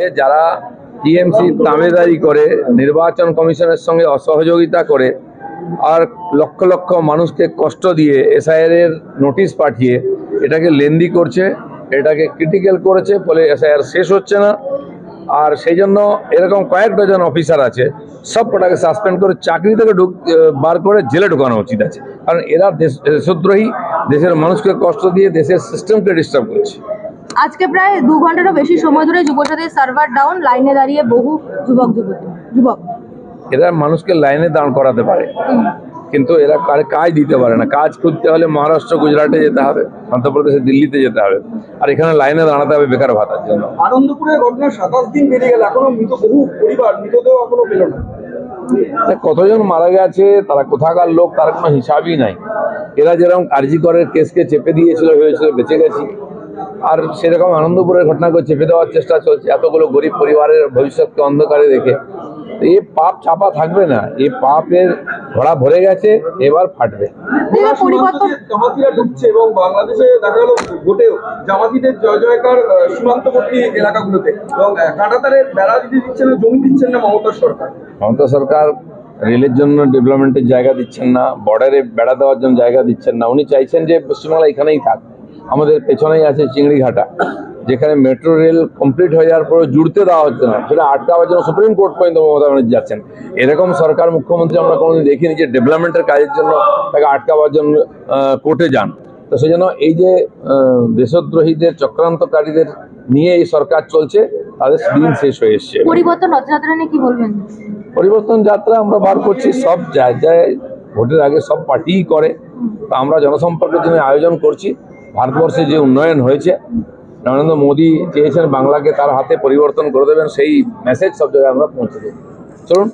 যারা টিএমসি তামেদারি করে, নির্বাচন কমিশনের সঙ্গে অসহযোগিতা করে, আর লক্ষ লক্ষ মানুষকে কষ্ট দিয়ে এসআইআর এর নোটিশ পাঠিয়ে এটাকে লেন্দি করছে, এটাকে ক্রিটিক্যাল করেছে, ফলে এসআইআর শেষ হচ্ছে না। আর সেই জন্য এরকম কয়েক ডজন অফিসার আছে সব কটাকে সাসপেন্ড করে চাকরি থেকে ঢুক বার করে জেলে ঢোকানো উচিত আছে। কারণ এরা দেশ- দেশদ্রোহী, দেশের মানুষকে কষ্ট দিয়ে দেশের সিস্টেমকে ডিস্টার্ব করছে। আজকে প্রায় দু ঘন্টারও বেশি সময় ধরে যুবসাথীর সার্ভার ডাউন লাইনে দাঁড়িয়ে বহু যুবক যুবতী যুবক। এরা মানুষকে লাইনে দাঁড় করাতে পারে। কিন্তু এরা কার- কাজ দিতে পারে না। কাজ খুঁজতে হলে মহারাষ্ট্র গুজরাটে যেতে হবে মধ্যপ্রদেশে দিল্লিতে যেতে হবে। আর এখানে লাইনে দাঁড়াতে হবে বেকার ভাতার জন্য। আনন্দপুরের ঘটনা সাতাশ দিন বেরিয়ে গেল। এখনও মৃত বহু পরিবার মৃতদেহ এখনও পেল না। কতজন মারা গেছে তারা কোথাকার লোক তার কোনো হিসাবই নাই। এরা যেরকম কার্যকরের কেসকে চেপে দিয়েছিল হয়েছিল বেঁচে গেছি। আর সেরকম আনন্দপুরের ঘটনাকে চেপে দেওয়ার চেষ্টা চলছে এতগুলো গরিব পরিবারের ভবিষ্যৎকে অন্ধকারে রেখে। তো এই পাপ চাপা থাকবে না এই পাপের ঘোড়া ভরে গেছে এবার ফাটবে। জামাতিরা ঢুকছে এবং বাংলাদেশে দেখা গেল ভোটেও জামাতিদের জয় জয়কার সীমান্তবর্তী এলাকাগুলোতে। এবং আহ, বেড়া দিতে দিচ্ছেন না জমি দিচ্ছেন না মমতার সরকার। মমতা সরকার রেলের জন্য ডেভেলপমেন্টের জায়গা দিচ্ছেন না বর্ডারে বেড়া দেওয়ার জন্য জায়গা দিচ্ছেন না। উনি চাইছেন যে পশ্চিমবাংলা এখানেই থাক। আমাদের পেছনেই আছে চিংড়িঘাটা যেখানে মেট্রো রেল কমপ্লিট হয়ে যাওয়ার পরে জুড়তে দেওয়া হচ্ছে না সেটা আটকাবার জন্য সুপ্রিম কোর্ট পর্যন্ত মমতা ব্যানার্জি যাচ্ছেন। এরকম সরকার মুখ্যমন্ত্রী আমরা কোনোদিন দেখিনি যে ডেভেলপমেন্টের কাজের জন্য তাকে আটকাবার জন্য কোর্টে যান। তো সেই জন্য এই যে দেশদ্রোহীদের চক্রান্তকারীদের নিয়ে এই সরকার চলছে তাদের দিন শেষ হয়ে এসছে। পরিবর্তন রথযাত্রা নিয়ে কি বলবেন? পরিবর্তন যাত্রা আমরা বার করছি সব জায়গায় ভোটের আগে সব পার্টিই করে। তো আমরা জনসম্পর্কের জন্য আয়োজন করছি। ভারতবর্ষে যে উন্নয়ন হয়েছে, নরেন্দ্র মোদী চেয়েছেন বাংলাকে তার হাতে পরিবর্তন করে দেবেন, সেই মেসেজ সব জায়গায় আমরা পৌঁছে দেব। চলুন।